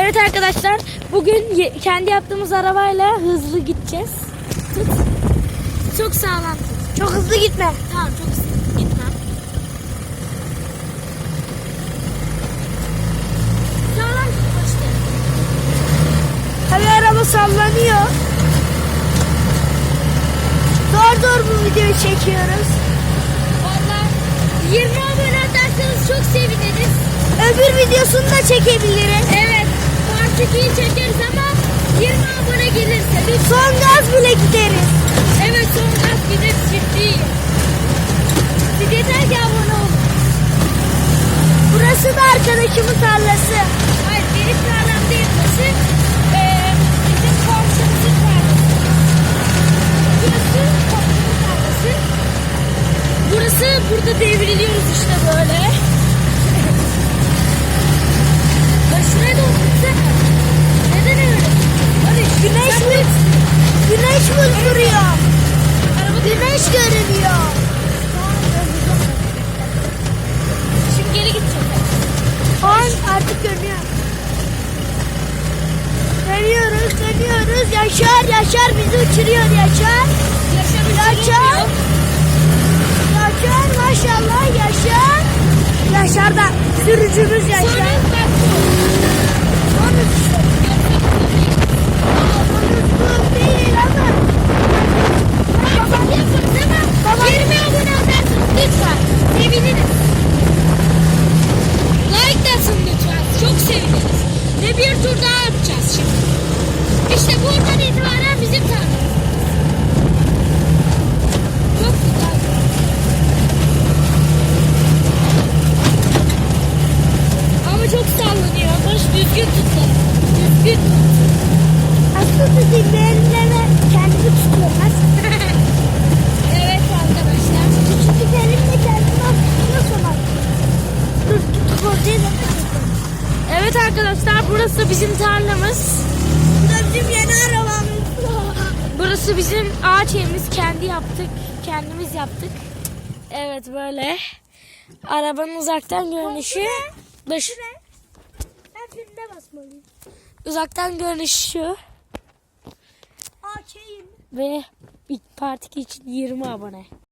Evet arkadaşlar bugün kendi yaptığımız arabayla hızlı gideceğiz. Tut. Çok sağlam. tut. Çok hızlı gitme. Tamam çok hızlı gitmem. Sağlam tut işte. Tabii araba sallanıyor. Zor zor bu videoyu çekiyoruz. Valla 20 abone atarsanız çok seviniriz. Öbür videosunu da çekebiliriz. 2'yi çekeriz ama 20 abone gelirse biz Son gaz bile gideriz. evet son gaz gidip çiftliği. Bir yeter ki abone olun. Burası da arkadaşımın tarlası. Hayır benim tarlam değil burası. Ee, bizim komşumuzun tarlası. Burası komşumuzun tarlası. Burası burada devriliyoruz işte böyle. Güneş görünüyor. Şimdi geri gideceğim. An artık görünüyor. Dönüyoruz, dönüyoruz. Yaşar, Yaşar bizi uçuruyor Yaşar. Yaşar Yaşar. Yaşar maşallah Yaşar. Yaşar da sürücümüz Yaşar. Sonra seviniriz. Ve bir tur daha atacağız şimdi. İşte buradan itibaren bizim tarlamız. Çok güzel. Ama çok sallanıyor. Barış düzgün tut. da. Düzgün tut. Aslında dinleyenlere Evet arkadaşlar burası bizim tarlamız. Bu da bizim yeni arabamız. Burası bizim ağaç evimiz. Kendi yaptık. Kendimiz yaptık. Evet böyle. Arabanın uzaktan görünüşü. Dış, Ben filmde basmalıyım. uzaktan görünüşü Aa şeyim. ve bir parti için 20 abone.